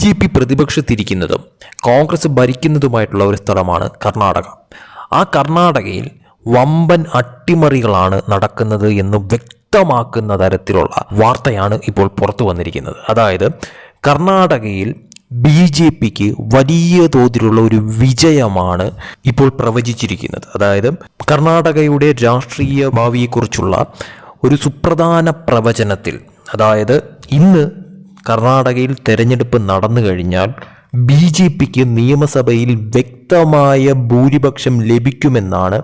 J P പ്രതിപക്ഷത്തിരിക്കുന്നതും കോൺഗ്രസ് ഭരിക്കുന്നതുമായിട്ടുള്ള ഒരു സ്ഥലമാണ് കർണാടക. ആ കർണാടകയിൽ വമ്പൻ അട്ടിമറികളാണ് നടക്കുന്നത് എന്ന് വ്യക്തമാക്കുന്ന തരത്തിലുള്ള വാർത്തയാണ് ഇപ്പോൾ പുറത്തു വന്നിരിക്കുന്നത്. അതായത് കർണാടകയിൽ ബി ജെ പിക്ക് വലിയ തോതിലുള്ള ഒരു വിജയമാണ് ഇപ്പോൾ പ്രവചിച്ചിരിക്കുന്നത്. അതായത് കർണാടകയുടെ രാഷ്ട്രീയ ഭാവിയെക്കുറിച്ചുള്ള ഒരു സുപ്രധാന പ്രവചനത്തിൽ അതായത് ഇന്ന് കർണാടകയിൽ തെരഞ്ഞെടുപ്പ് നടന്നു കഴിഞ്ഞാൽ ബി ജെ പിക്ക് നിയമസഭയിൽ വ്യക്തമായ ഭൂരിപക്ഷം ലഭിക്കുമെന്നാണ്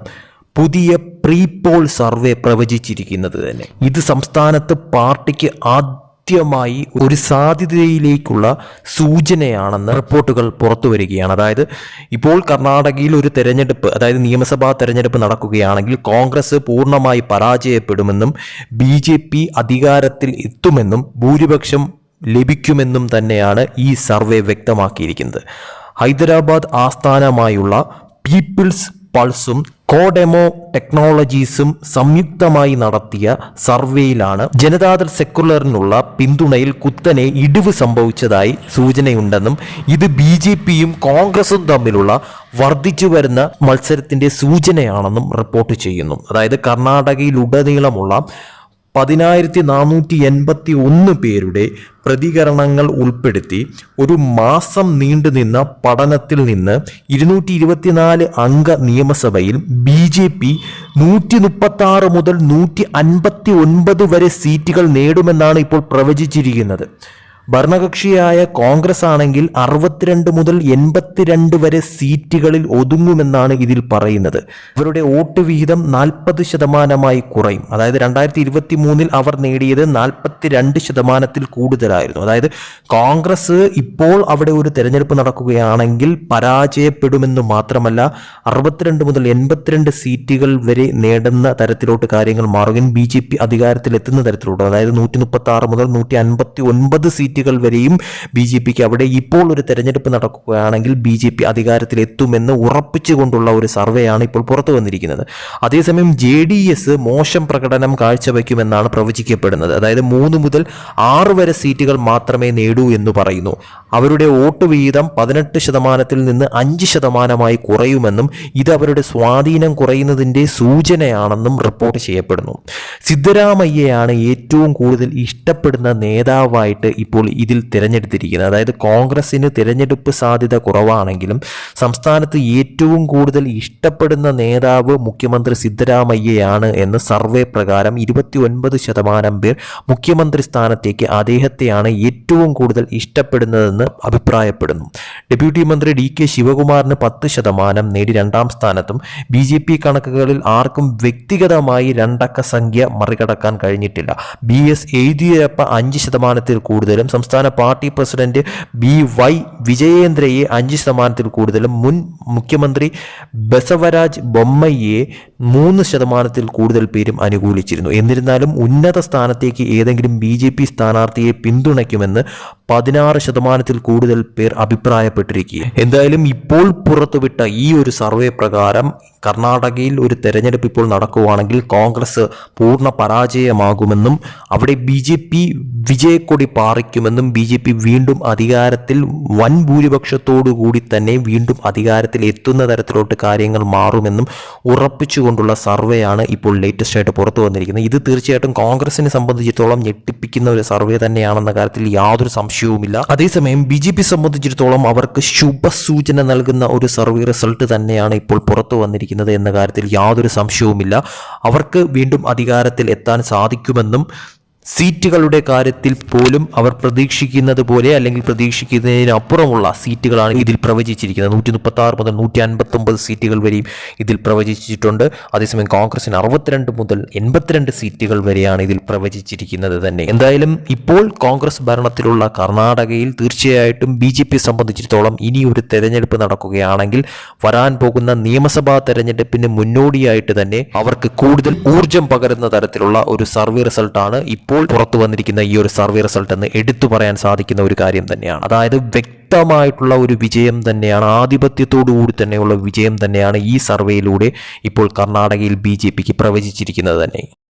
പുതിയ പ്രീ പോൾ സർവേ പ്രവചിച്ചിരിക്കുന്നത് തന്നെ. ഇത് സംസ്ഥാനത്ത് പാർട്ടിക്ക് ആദ്യമായി ഒരു സാധ്യതയിലേക്കുള്ള സൂചനയാണെന്ന് റിപ്പോർട്ടുകൾ പുറത്തു വരികയാണ്. അതായത് ഇപ്പോൾ കർണാടകയിൽ ഒരു തെരഞ്ഞെടുപ്പ് അതായത് നിയമസഭാ തെരഞ്ഞെടുപ്പ് നടക്കുകയാണെങ്കിൽ കോൺഗ്രസ് പൂർണമായി പരാജയപ്പെടുമെന്നും ബി അധികാരത്തിൽ എത്തുമെന്നും ഭൂരിപക്ഷം ലഭിക്കുമെന്നും തന്നെയാണ് ഈ സർവേ വ്യക്തമാക്കിയിരിക്കുന്നത്. ഹൈദരാബാദ് ആസ്ഥാനമായുള്ള പീപ്പിൾസ് പൾസും കോഡെമോ ടെക്നോളജീസും സംയുക്തമായി നടത്തിയ സർവേയിലാണ് ജനതാദൾ സെക്കുലറിനുള്ള പിന്തുണയിൽ കുത്തനെ ഇടിവ് സംഭവിച്ചതായി സൂചനയുണ്ടെന്നും ഇത് ബി ജെ പിയും കോൺഗ്രസും തമ്മിലുള്ള വർദ്ധിച്ചു വരുന്ന മത്സരത്തിന്റെ സൂചനയാണെന്നും റിപ്പോർട്ട് ചെയ്യുന്നു. അതായത് കർണാടകയിലുടനീളമുള്ള പതിനായിരത്തി നാനൂറ്റി എൺപത്തി ഒന്ന് പേരുടെ പ്രതികരണങ്ങൾ ഉൾപ്പെടുത്തി ഒരു മാസം നീണ്ടുനിന്ന പഠനത്തിൽ നിന്ന് ഇരുന്നൂറ്റി ഇരുപത്തിനാല് അംഗ നിയമസഭയിൽ ബി ജെ പി നൂറ്റി മുപ്പത്തി ആറ് മുതൽ നൂറ്റി അൻപത്തി ഒൻപത് വരെ സീറ്റുകൾ നേടുമെന്നാണ് ഇപ്പോൾ പ്രവചിച്ചിരിക്കുന്നത്. ഭരണകക്ഷിയായ കോൺഗ്രസ് ആണെങ്കിൽ അറുപത്തിരണ്ട് മുതൽ എൺപത്തിരണ്ട് വരെ സീറ്റുകളിൽ ഒതുങ്ങുമെന്നാണ് ഇതിൽ പറയുന്നത്. ഇവരുടെ വോട്ട് വിഹിതം നാൽപ്പത് ശതമാനമായി കുറയും. അതായത് രണ്ടായിരത്തി ഇരുപത്തി മൂന്നിൽ അവർ നേടിയത് നാൽപ്പത്തിരണ്ട് ശതമാനത്തിൽ കൂടുതലായിരുന്നു. അതായത് കോൺഗ്രസ് ഇപ്പോൾ അവിടെ ഒരു തെരഞ്ഞെടുപ്പ് നടക്കുകയാണെങ്കിൽ പരാജയപ്പെടുമെന്ന് മാത്രമല്ല അറുപത്തിരണ്ട് മുതൽ എൺപത്തിരണ്ട് സീറ്റുകൾ വരെ നേടുന്ന തരത്തിലോട്ട് കാര്യങ്ങൾ മാറുകയും ബി ജെ പി അധികാരത്തിൽ എത്തുന്ന തരത്തിലോട്ട്. അതായത് നൂറ്റി മുപ്പത്തി ആറ് മുതൽ നൂറ്റി അൻപത്തി ഒൻപത് സീറ്റുകൾ വരെയും ബി ജെ പിക്ക് അവിടെ ഇപ്പോൾ ഒരു തെരഞ്ഞെടുപ്പ് നടക്കുകയാണെങ്കിൽ ബി ജെ പി അധികാരത്തിലെത്തുമെന്ന് ഉറപ്പിച്ചുകൊണ്ടുള്ള ഒരു സർവേയാണ് ഇപ്പോൾ പുറത്തു വന്നിരിക്കുന്നത്. അതേസമയം ജെ ഡി എസ് മോശം പ്രകടനം കാഴ്ചവെക്കുമെന്നാണ് പ്രവചിക്കപ്പെടുന്നത്. അതായത് മൂന്ന് മുതൽ ആറ് വരെ സീറ്റുകൾ മാത്രമേ നേടൂ എന്ന് പറയുന്നു. അവരുടെ വോട്ട് വിഹിതം പതിനെട്ട് ശതമാനത്തിൽ നിന്ന് അഞ്ച് ശതമാനമായി കുറയുമെന്നും ഇത് അവരുടെ സ്വാധീനം കുറയുന്നതിന്റെ സൂചനയാണെന്നും റിപ്പോർട്ട് ചെയ്യപ്പെടുന്നു. സിദ്ധരാമയ്യയാണ് ഏറ്റവും കൂടുതൽ ഇഷ്ടപ്പെടുന്ന നേതാവായിട്ട് ഇപ്പോൾ ഇതിൽ തിരഞ്ഞെടുത്തിരിക്കുന്നത്. അതായത് കോൺഗ്രസിന് തിരഞ്ഞെടുപ്പ് സാധ്യത കുറവാണെങ്കിലും സംസ്ഥാനത്ത് ഏറ്റവും കൂടുതൽ ഇഷ്ടപ്പെടുന്ന നേതാവ് മുഖ്യമന്ത്രി സിദ്ധരാമയ്യയാണ് എന്ന് സർവേ പ്രകാരം ഇരുപത്തി ഒൻപത് ശതമാനം പേർ മുഖ്യമന്ത്രി സ്ഥാനത്തേക്ക് അദ്ദേഹത്തെയാണ് ഏറ്റവും കൂടുതൽ ഇഷ്ടപ്പെടുന്നതെന്ന് അഭിപ്രായപ്പെടുന്നു. ഡെപ്യൂട്ടി മന്ത്രി ഡി കെ ശിവകുമാറിന് പത്ത് ശതമാനം നേടി രണ്ടാം സ്ഥാനത്തും ബി ജെ പി കണക്കുകളിൽ ആർക്കും വ്യക്തിഗതമായി രണ്ടക്ക സംഖ്യ മറികടക്കാൻ കഴിഞ്ഞിട്ടില്ല. ബി എസ് എഴുതിയപ്പ അഞ്ച് ശതമാനത്തിൽ കൂടുതലും സംസ്ഥാന പാർട്ടി പ്രസിഡന്റ് ബി വൈ വിജയേന്ദ്രയെ അഞ്ച് ശതമാനത്തിൽ കൂടുതലും മുൻ മുഖ്യമന്ത്രി ബസവരാജ് ബൊമ്മയ്യെ മൂന്ന് ശതമാനത്തിൽ കൂടുതൽ പേരും അനുകൂലിച്ചിരുന്നു. എന്നിരുന്നാലും ഉന്നത സ്ഥാനത്തേക്ക് ഏതെങ്കിലും ബി ജെ പി സ്ഥാനാർത്ഥിയെ പിന്തുണയ്ക്കുമെന്ന് പതിനാറ് ശതമാനത്തിൽ കൂടുതൽ പേർ അഭിപ്രായപ്പെട്ടിരിക്കുക എന്തായാലും ഇപ്പോൾ പുറത്തുവിട്ട ഈ ഒരു സർവേ പ്രകാരം കർണാടകയിൽ ഒരു തെരഞ്ഞെടുപ്പ് ഇപ്പോൾ നടക്കുവാണെങ്കിൽ കോൺഗ്രസ് പൂർണ പരാജയമാകുമെന്നും അവിടെ ബി ജെ പി വിജയക്കൊടി പാറിക്കുമെന്നും ബി ജെ പി വീണ്ടും അധികാരത്തിൽ വൻ ഭൂരിപക്ഷത്തോടു കൂടി തന്നെ വീണ്ടും അധികാരത്തിൽ എത്തുന്ന തരത്തിലോട്ട് കാര്യങ്ങൾ മാറുമെന്നും ഉറപ്പിച്ചുകൊണ്ടുള്ള ആണ് ഇപ്പോൾ ലേറ്റസ്റ്റ് ആയിട്ട് പുറത്തു വന്നിരിക്കുന്നത്. ഇത് തീർച്ചയായിട്ടും കോൺഗ്രസിനെ സംബന്ധിച്ചിടത്തോളം ഞെട്ടിപ്പിക്കുന്ന ഒരു സർവേ തന്നെയാണെന്ന കാര്യത്തിൽ യാതൊരു സംശയവുമില്ല. അതേസമയം ബി ജെ പി സംബന്ധിച്ചിടത്തോളം അവർക്ക് ശുഭസൂചന നൽകുന്ന ഒരു സർവേ റിസൾട്ട് തന്നെയാണ് ഇപ്പോൾ പുറത്തു വന്നിരിക്കുന്നത് എന്ന കാര്യത്തിൽ യാതൊരു സംശയവുമില്ല. അവർക്ക് വീണ്ടും അധികാരത്തിൽ എത്താൻ സാധിക്കുമെന്നും സീറ്റുകളുടെ കാര്യത്തിൽ പോലും അവർ പ്രതീക്ഷിക്കുന്നത് പോലെ അല്ലെങ്കിൽ പ്രതീക്ഷിക്കുന്നതിനപ്പുറമുള്ള സീറ്റുകളാണ് ഇതിൽ പ്രവചിച്ചിരിക്കുന്നത്. നൂറ്റി മുപ്പത്തി ആറ് മുതൽ നൂറ്റി അൻപത്തൊമ്പത് സീറ്റുകൾ വരെയും ഇതിൽ പ്രവചിച്ചിട്ടുണ്ട്. അതേസമയം കോൺഗ്രസിന് അറുപത്തിരണ്ട് മുതൽ എൺപത്തിരണ്ട് സീറ്റുകൾ വരെയാണ് ഇതിൽ പ്രവചിച്ചിരിക്കുന്നത് തന്നെ. എന്തായാലും ഇപ്പോൾ കോൺഗ്രസ് ഭരണത്തിലുള്ള കർണാടകയിൽ തീർച്ചയായിട്ടും ബി ജെ പി സംബന്ധിച്ചിടത്തോളം ഇനി ഒരു തെരഞ്ഞെടുപ്പ് നടക്കുകയാണെങ്കിൽ വരാൻ പോകുന്ന നിയമസഭാ തെരഞ്ഞെടുപ്പിന് മുന്നോടിയായിട്ട് തന്നെ അവർക്ക് കൂടുതൽ ഊർജം പകരുന്ന തരത്തിലുള്ള ഒരു സർവേ റിസൾട്ടാണ് ഇപ്പോൾ പുറത്തു വന്നിരിക്കുന്ന ഈ ഒരു സർവേ റിസൾട്ട് എന്ന് എടുത്തു പറയാൻ സാധിക്കുന്ന ഒരു കാര്യം തന്നെയാണ്. അതായത് വ്യക്തമായിട്ടുള്ള ഒരു വിജയം തന്നെയാണ് ആധിപത്യത്തോടു കൂടി തന്നെയുള്ള വിജയം തന്നെയാണ് ഈ സർവേയിലൂടെ ഇപ്പോൾ കർണാടകയിൽ ബി ജെ പിക്ക് പ്രവചിച്ചിരിക്കുന്നത് തന്നെ.